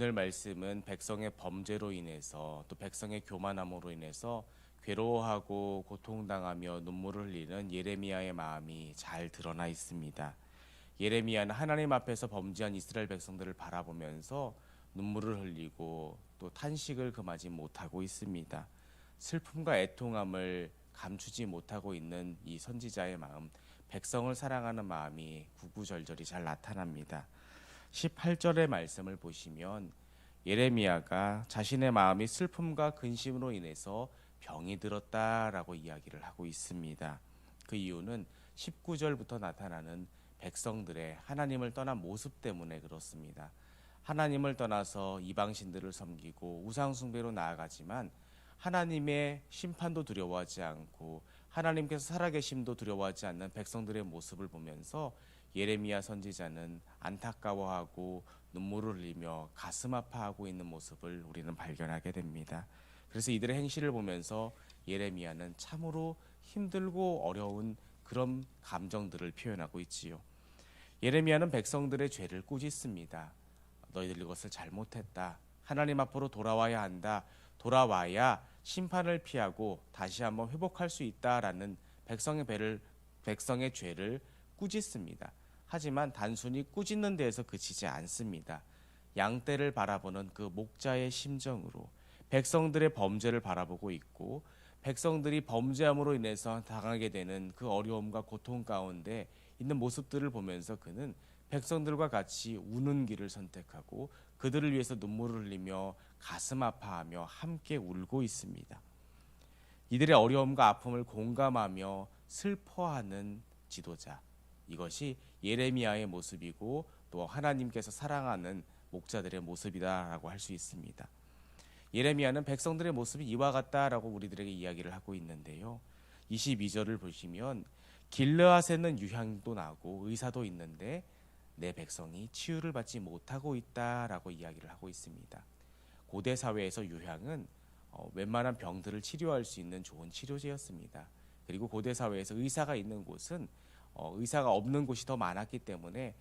오늘 말씀은 백성의 범죄로 인해서 또 백성의 교만함으로 인해서 괴로워하고 고통당하며 눈물을 흘리는 예레미야의 마음이 잘 드러나 있습니다. 예레미야는 하나님 앞에서 범죄한 이스라엘 백성들을 바라보면서 눈물을 흘리고 또 탄식을 금하지 못하고 있습니다. 슬픔과 애통함을 감추지 못하고 있는 이 선지자의 마음, 백성을 사랑하는 마음이 구구절절히 잘 나타납니다. 18절의 말씀을 보시면 예레미야가 자신의 마음이 슬픔과 근심으로 인해서 병이 들었다라고 이야기를 하고 있습니다. 그 이유는 19절부터 나타나는 백성들의 하나님을 떠난 모습 때문에 그렇습니다. 하나님을 떠나서 이방 신들을 섬기고 우상 숭배로 나아가지만 하나님의 심판도 두려워하지 않고 하나님께서 살아계심도 두려워하지 않는 백성들의 모습을 보면서 예레미야 선지자는 안타까워하고 눈물을 흘리며 가슴 아파하고 있는 모습을 우리는 발견하게 됩니다. 그래서 이들의 행실을 보면서 예레미야는 참으로 힘들고 어려운 그런 감정들을 표현하고 있지요. 예레미야는 백성들의 죄를 꾸짖습니다. 너희들 이것을 잘못했다. 하나님 앞으로 돌아와야 한다. 돌아와야 심판을 피하고 다시 한번 회복할 수 있다라는 백성의 배를 백성의 죄를 꾸짖습니다. 하지만 단순히 꾸짖는 데에서 그치지 않습니다. 양떼를 바라보는 그 목자의 심정으로 백성들의 범죄를 바라보고 있고 백성들이 범죄함으로 인해서 당하게 되는 그 어려움과 고통 가운데 있는 모습들을 보면서 그는 백성들과 같이 우는 길을 선택하고 그들을 위해서 눈물을 흘리며 가슴 아파하며 함께 울고 있습니다. 이들의 어려움과 아픔을 공감하며 슬퍼하는 지도자. 이것이 예레미야의 모습이고 또 하나님께서 사랑하는 목자들의 모습이다라고 할 수 있습니다. 예레미야는 백성들의 모습이 이와 같다라고 우리들에게 이야기를 하고 있는데요. 22절을 보시면 길르앗에는 유향도 나고 의사도 있는데 내 백성이 치유를 받지 못하고 있다라고 이야기를 하고 있습니다. 고대 사회에서 유향은 어, 웬만한 병들을 치료할 수 있는 좋은 치료제였습니다. 그리고 고대 사회에서 의사가 있는 곳은 어, 의사가 없는 곳이 더 많았기 때문에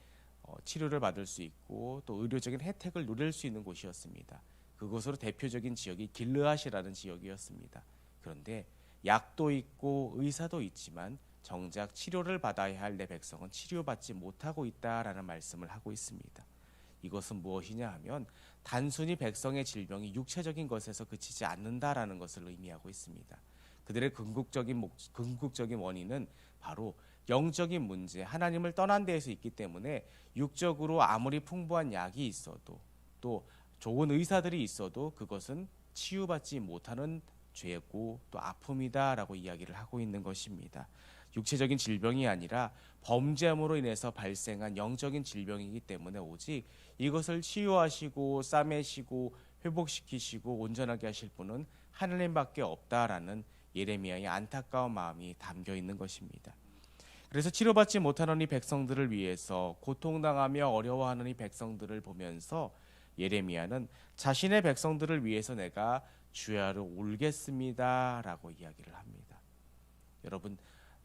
어, 치료를 받을 수 있고 또 의료적인 혜택을 누릴 수 있는 곳이었습니다. 그곳으로 대표적인 지역이 길르앗이라는 지역이었습니다. 그런데 약도 있고 의사도 있지만 정작 치료를 받아야 할 내 백성은 치료받지 못하고 있다라는 말씀을 하고 있습니다. 이것은 무엇이냐 하면 단순히 백성의 질병이 육체적인 것에서 그치지 않는다라는 것을 의미하고 있습니다. 그들의 궁극적인 목, 궁극적인 원인은 바로 영적인 문제, 하나님을 떠난 데에서 있기 때문에 육적으로 아무리 풍부한 약이 있어도 또 좋은 의사들이 있어도 그것은 치유받지 못하는 죄고 또 아픔이다라고 이야기를 하고 있는 것입니다. 육체적인 질병이 아니라 범죄함으로 인해서 발생한 영적인 질병이기 때문에 오직 이것을 치유하시고 싸매시고 회복시키시고 온전하게 하실 분은 하나님밖에 없다라는 예레미야의 안타까운 마음이 담겨 있는 것입니다. 그래서 치료받지 못하는 이 백성들을 위해서 고통당하며 어려워하는 이 백성들을 보면서 예레미야는 자신의 백성들을 위해서 내가 주야로 울겠습니다라고 이야기를 합니다. 여러분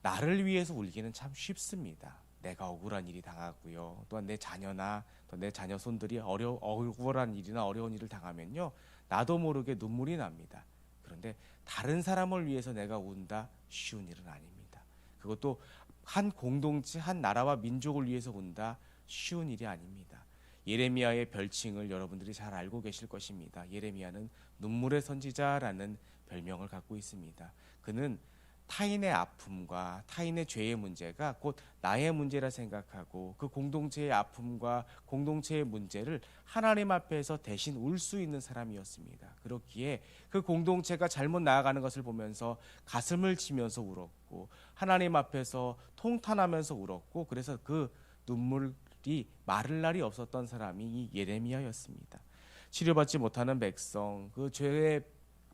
나를 위해서 울기는 참 쉽습니다. 내가 억울한 일이 당하고요. 또한 내 자녀나 내 자녀 손들이 어려 억울한 일이나 어려운 일을 당하면요. 나도 모르게 눈물이 납니다. 그런데 다른 사람을 위해서 내가 운다 쉬운 일은 아닙니다. 그것도 한 공동체, 한 나라와 민족을 위해서 운다 쉬운 일이 아닙니다. 예레미야의 별칭을 여러분들이 잘 알고 계실 것입니다. 예레미야는 눈물의 선지자라는 별명을 갖고 있습니다. 그는 타인의 아픔과 타인의 죄의 문제가 곧 나의 문제라 생각하고 그 공동체의 아픔과 공동체의 문제를 하나님 앞에서 대신 울 수 있는 사람이었습니다. 그렇기에 그 공동체가 잘못 나아가는 것을 보면서 가슴을 치면서 울었고 하나님 앞에서 통탄하면서 울었고 그래서 그 눈물이 마를 날이 없었던 사람이 이 예레미야였습니다. 치료받지 못하는 백성, 그 죄에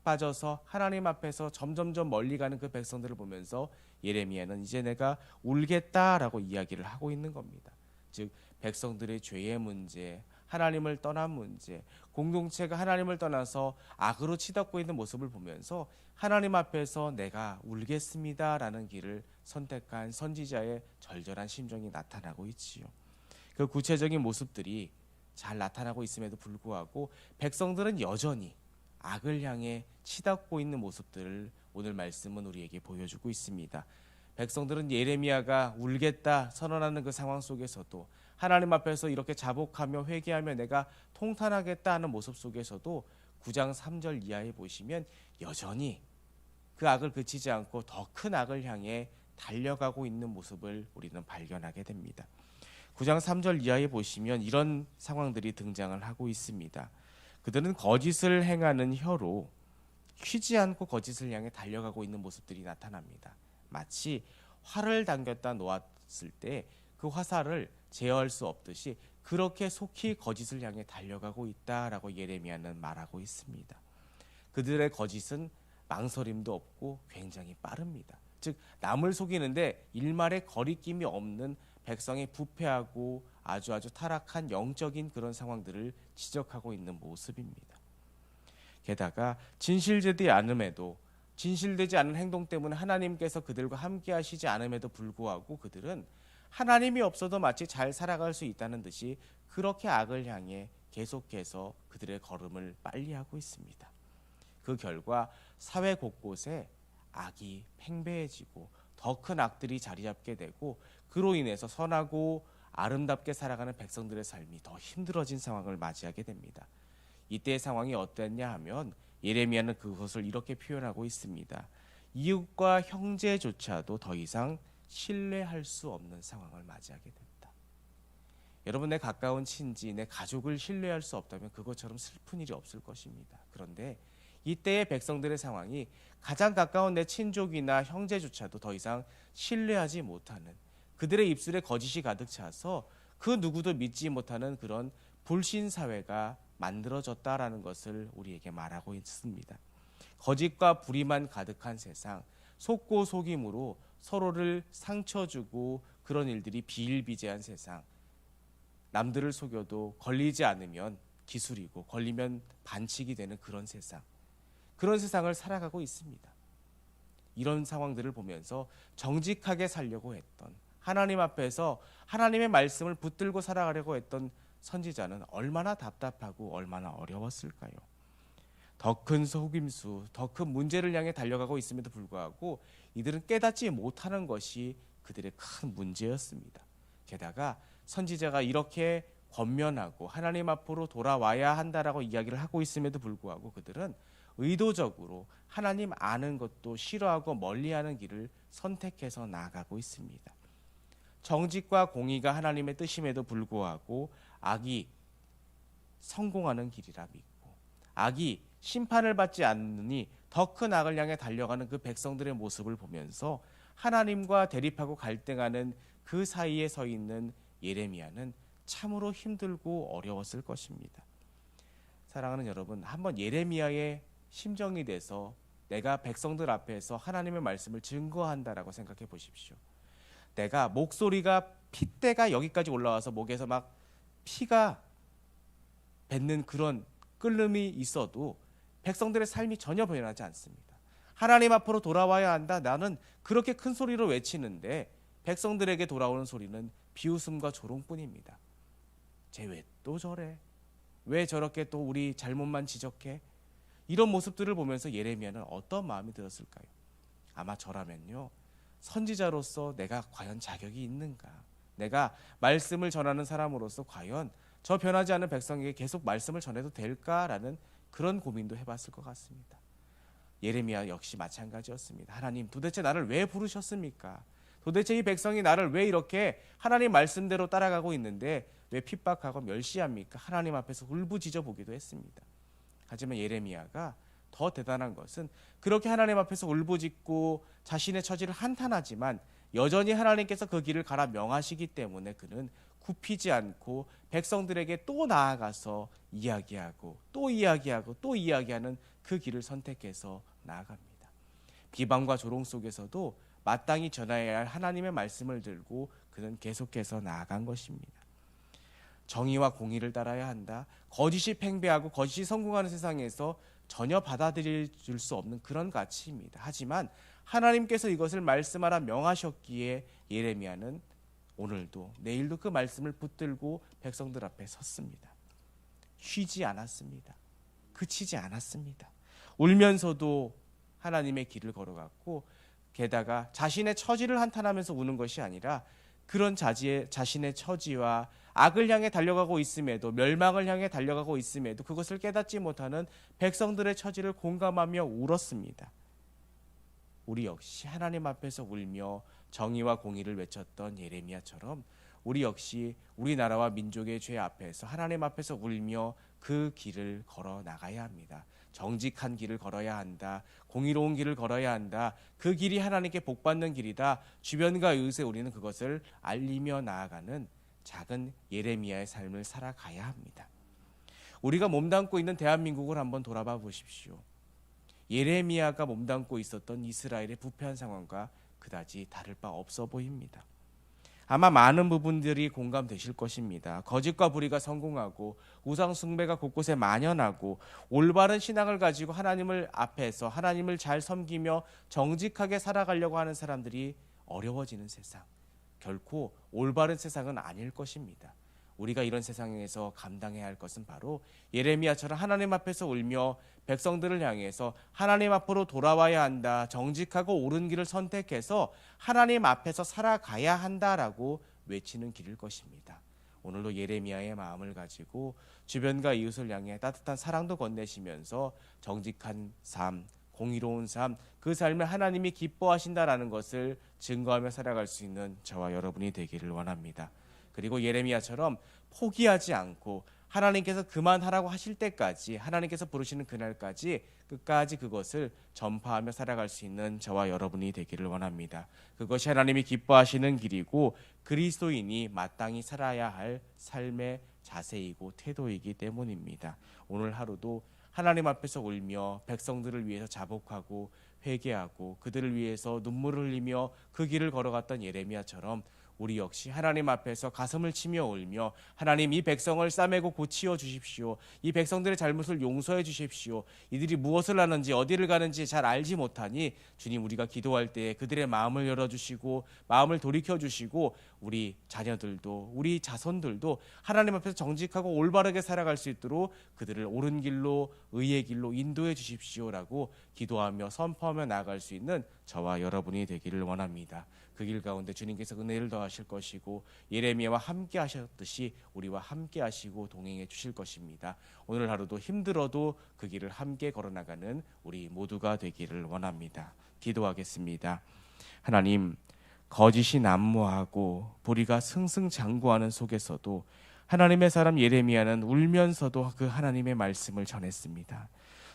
빠져서 하나님 앞에서 점점점 멀리 가는 그 백성들을 보면서 예레미야는 이제 내가 울겠다라고 이야기를 하고 있는 겁니다. 즉 백성들의 죄의 문제, 하나님을 떠난 문제, 공동체가 하나님을 떠나서 악으로 치닫고 있는 모습을 보면서 하나님 앞에서 내가 울겠습니다라는 길을 선택한 선지자의 절절한 심정이 나타나고 있지요. 그 구체적인 모습들이 잘 나타나고 있음에도 불구하고 백성들은 여전히 악을 향해 치닫고 있는 모습들을 오늘 말씀은 우리에게 보여주고 있습니다. 백성들은 예레미야가 울겠다 선언하는 그 상황 속에서도 하나님 앞에서 이렇게 자복하며 회개하며 내가 통탄하겠다 하는 모습 속에서도 9장 3절 이하에 보시면 여전히 그 악을 그치지 않고 더 큰 악을 향해 달려가고 있는 모습을 우리는 발견하게 됩니다. 9장 3절 이하에 보시면 이런 상황들이 등장을 하고 있습니다. 그들은 거짓을 행하는 혀로 쉬지 않고 거짓을 향해 달려가고 있는 모습들이 나타납니다. 마치 활을 당겼다 놓았을 때 그 화살을 제어할 수 없듯이 그렇게 속히 거짓을 향해 달려가고 있다라고 예레미야는 말하고 있습니다. 그들의 거짓은 망설임도 없고 굉장히 빠릅니다. 즉 남을 속이는데 일말의 거리낌이 없는 백성의 부패하고 아주 아주 타락한 영적인 그런 상황들을 지적하고 있는 모습입니다. 게다가 진실되지 않음에도 진실되지 않은 행동 때문에 하나님께서 그들과 함께 하시지 않음에도 불구하고 그들은 하나님이 없어도 마치 잘 살아갈 수 있다는 듯이 그렇게 악을 향해 계속해서 그들의 걸음을 빨리 하고 있습니다. 그 결과 사회 곳곳에 악이 팽배해지고 더 큰 악들이 자리 잡게 되고 그로 인해서 선하고 아름답게 살아가는 백성들의 삶이 더 힘들어진 상황을 맞이하게 됩니다. 이때의 상황이 어땠냐 하면 예레미야는 그것을 이렇게 표현하고 있습니다. 이웃과 형제조차도 더 이상 신뢰할 수 없는 상황을 맞이하게 된다. 여러분 내 가까운 친지, 내 가족을 신뢰할 수 없다면 그것처럼 슬픈 일이 없을 것입니다. 그런데 이때의 백성들의 상황이 가장 가까운 내 친족이나 형제조차도 더 이상 신뢰하지 못하는 그들의 입술에 거짓이 가득 차서 그 누구도 믿지 못하는 그런 불신 사회가 만들어졌다라는 것을 우리에게 말하고 있습니다. 거짓과 불의만 가득한 세상, 속고 속임으로 서로를 상처 주고 그런 일들이 비일비재한 세상. 남들을 속여도 걸리지 않으면 기술이고 걸리면 반칙이 되는 그런 세상. 그런 세상을 살아가고 있습니다. 이런 상황들을 보면서 정직하게 살려고 했던 하나님 앞에서 하나님의 말씀을 붙들고 살아가려고 했던 선지자는 얼마나 답답하고 얼마나 어려웠을까요? 더 큰 속임수, 더 큰 문제를 향해 달려가고 있음에도 불구하고 이들은 깨닫지 못하는 것이 그들의 큰 문제였습니다. 게다가 선지자가 이렇게 권면하고 하나님 앞으로 돌아와야 한다라고 이야기를 하고 있음에도 불구하고 그들은 의도적으로 하나님 아는 것도 싫어하고 멀리하는 길을 선택해서 나아가고 있습니다. 정직과 공의가 하나님의 뜻임에도 불구하고 악이 성공하는 길이라 믿고 악이 심판을 받지 않느니 더 큰 악을 향해 달려가는 그 백성들의 모습을 보면서 하나님과 대립하고 갈등하는 그 사이에 서 있는 예레미야는 참으로 힘들고 어려웠을 것입니다. 사랑하는 여러분, 한번 예레미야의 심정이 돼서 내가 백성들 앞에서 하나님의 말씀을 증거한다라고 생각해 보십시오. 내가 목소리가 핏대가 여기까지 올라와서 목에서 막 피가 뱉는 그런 끓음이 있어도 백성들의 삶이 전혀 변하지 않습니다. 하나님 앞으로 돌아와야 한다. 나는 그렇게 큰 소리로 외치는데 백성들에게 돌아오는 소리는 비웃음과 조롱뿐입니다. 쟤 왜 또 저래? 왜 저렇게 또 우리 잘못만 지적해? 이런 모습들을 보면서 예레미야는 어떤 마음이 들었을까요? 아마 저라면요. 선지자로서 내가 과연 자격이 있는가? 내가 말씀을 전하는 사람으로서 과연 저 변하지 않는 백성에게 계속 말씀을 전해도 될까라는 그런 고민도 해봤을 것 같습니다. 예레미야 역시 마찬가지였습니다. 하나님 도대체 나를 왜 부르셨습니까? 도대체 이 백성이 나를 왜 이렇게 하나님 말씀대로 따라가고 있는데 왜 핍박하고 멸시합니까? 하나님 앞에서 울부짖어 보기도 했습니다. 하지만 예레미야가 더 대단한 것은 그렇게 하나님 앞에서 울부짖고 자신의 처지를 한탄하지만 여전히 하나님께서 그 길을 가라 명하시기 때문에 그는 굽히지 않고 백성들에게 또 나아가서 이야기하고 또 이야기하고 또 이야기하는 그 길을 선택해서 나아갑니다. 비방과 조롱 속에서도 마땅히 전해야 할 하나님의 말씀을 들고 그는 계속해서 나아간 것입니다. 정의와 공의를 따라야 한다. 거짓이 팽배하고 거짓이 성공하는 세상에서 전혀 받아들일 수 없는 그런 가치입니다. 하지만 하나님께서 이것을 말씀하라 명하셨기에 예레미야는 오늘도 내일도 그 말씀을 붙들고 백성들 앞에 섰습니다. 쉬지 않았습니다. 그치지 않았습니다. 울면서도 하나님의 길을 걸어갔고 게다가 자신의 처지를 한탄하면서 우는 것이 아니라 그런 자지의 자신의 처지와 악을 향해 달려가고 있음에도 멸망을 향해 달려가고 있음에도 그것을 깨닫지 못하는 백성들의 처지를 공감하며 울었습니다. 우리 역시 하나님 앞에서 울며 정의와 공의를 외쳤던 예레미야처럼 우리 역시 우리나라와 민족의 죄 앞에서 하나님 앞에서 울며 그 길을 걸어 나가야 합니다. 정직한 길을 걸어야 한다. 공의로운 길을 걸어야 한다. 그 길이 하나님께 복 받는 길이다. 주변과 이웃에 우리는 그것을 알리며 나아가는 작은 예레미야의 삶을 살아가야 합니다. 우리가 몸담고 있는 대한민국을 한번 돌아봐 보십시오. 예레미야가 몸담고 있었던 이스라엘의 부패한 상황과 그다지 다를 바 없어 보입니다. 아마 많은 부분들이 공감되실 것입니다. 거짓과 불의가 성공하고 우상 숭배가 곳곳에 만연하고 올바른 신앙을 가지고 하나님을 앞에서 하나님을 잘 섬기며 정직하게 살아가려고 하는 사람들이 어려워지는 세상. 결코 올바른 세상은 아닐 것입니다. 우리가 이런 세상에서 감당해야 할 것은 바로 예레미야처럼 하나님 앞에서 울며 백성들을 향해서 하나님 앞으로 돌아와야 한다. 정직하고 옳은 길을 선택해서 하나님 앞에서 살아가야 한다라고 외치는 길일 것입니다. 오늘도 예레미야의 마음을 가지고 주변과 이웃을 향해 따뜻한 사랑도 건네시면서 정직한 삶, 공의로운 삶, 그 삶을 하나님이 기뻐하신다라는 것을 증거하며 살아갈 수 있는 저와 여러분이 되기를 원합니다. 그리고 예레미야처럼 포기하지 않고 하나님께서 그만하라고 하실 때까지 하나님께서 부르시는 그날까지 끝까지 그것을 전파하며 살아갈 수 있는 저와 여러분이 되기를 원합니다. 그것이 하나님이 기뻐하시는 길이고 그리스도인이 마땅히 살아야 할 삶의 자세이고 태도이기 때문입니다. 오늘 하루도 하나님 앞에서 울며 백성들을 위해서 자복하고 회개하고 그들을 위해서 눈물을 흘리며 그 길을 걸어갔던 예레미야처럼 우리 역시 하나님 앞에서 가슴을 치며 울며 하나님 이 백성을 싸매고 고치어 주십시오. 이 백성들의 잘못을 용서해 주십시오. 이들이 무엇을 하는지 어디를 가는지 잘 알지 못하니 주님 우리가 기도할 때 그들의 마음을 열어 주시고 마음을 돌이켜 주시고 우리 자녀들도 우리 자손들도 하나님 앞에서 정직하고 올바르게 살아갈 수 있도록 그들을 옳은 길로 의의 길로 인도해 주십시오라고 기도하며 선포하며 나아갈 수 있는 저와 여러분이 되기를 원합니다. 그 길 가운데 주님께서 은혜를 더하실 것이고 예레미야와 함께 하셨듯이 우리와 함께 하시고 동행해 주실 것입니다. 오늘 하루도 힘들어도 그 길을 함께 걸어나가는 우리 모두가 되기를 원합니다. 기도하겠습니다. 하나님 거짓이 난무하고 불의가 승승장구하는 속에서도 하나님의 사람 예레미야는 울면서도 그 하나님의 말씀을 전했습니다.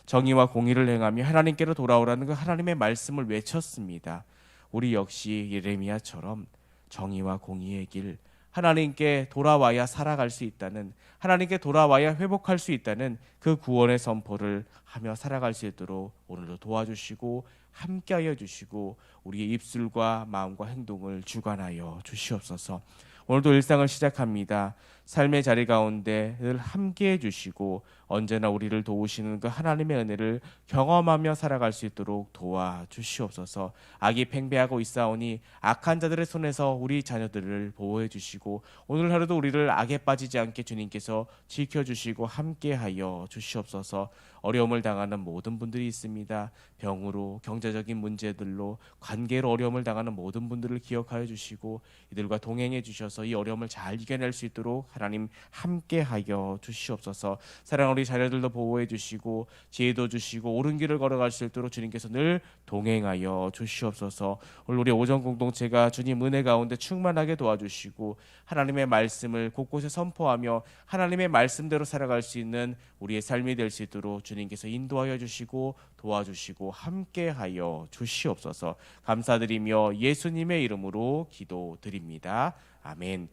정의와 공의를 행하며 하나님께로 돌아오라는 그 하나님의 말씀을 외쳤습니다. 우리 역시 예레미야처럼 정의와 공의의 길 하나님께 돌아와야 살아갈 수 있다는 하나님께 돌아와야 회복할 수 있다는 그 구원의 선포를 하며 살아갈 수 있도록 오늘도 도와주시고 함께하여 주시고 우리의 입술과 마음과 행동을 주관하여 주시옵소서. 오늘도 일상을 시작합니다. 삶의 자리 가운데 늘 함께 해 주시고 언제나 우리를 도우시는 그 하나님의 은혜를 경험하며 살아갈 수 있도록 도와 주시옵소서. 악이 팽배하고 있사오니 악한 자들의 손에서 우리 자녀들을 보호해 주시고 오늘 하루도 우리를 악에 빠지지 않게 주님께서 지켜 주시고 함께 하여 주시옵소서. 어려움을 당하는 모든 분들이 있습니다. 병으로 경제적인 문제들로 관계로 어려움을 당하는 모든 분들을 기억하여 주시고 이들과 동행해 주셔서 이 어려움을 잘 이겨낼 수 있도록 하나님 함께하여 주시옵소서. 사랑 우리 자녀들도 보호해 주시고 지혜도 주시고 옳은 길을 걸어갈 수 있도록 주님께서 늘 동행하여 주시옵소서. 오늘 우리 오전 공동체가 주님 은혜 가운데 충만하게 도와주시고 하나님의 말씀을 곳곳에 선포하며 하나님의 말씀대로 살아갈 수 있는 우리의 삶이 될 수 있도록 주님께서 인도하여 주시고 도와주시고 함께하여 주시옵소서. 감사드리며 예수님의 이름으로 기도드립니다. 아멘.